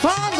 Fala!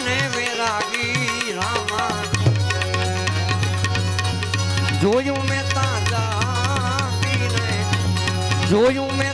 ને વેરાગી રામા જોયું મેં તાજા જોયું મેં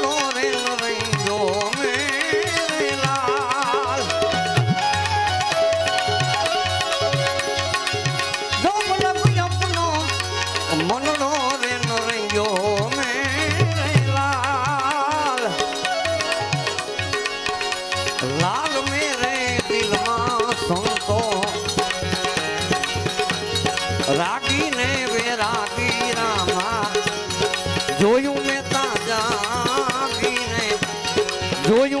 junho